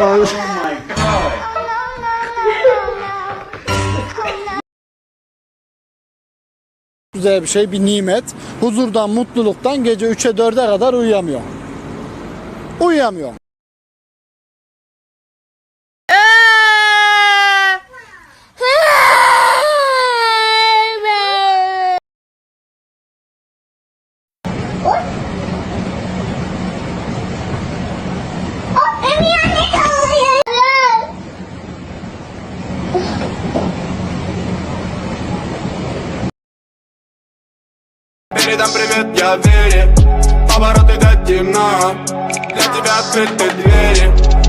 Allah. Güzel bir şey, bir nimet. Huzurdan, mutluluktan gece 3'e 4'e kadar uyuyamıyor. Uyuyamıyor. Передам привет, я Вере Повороты до темно Для тебя открыты двери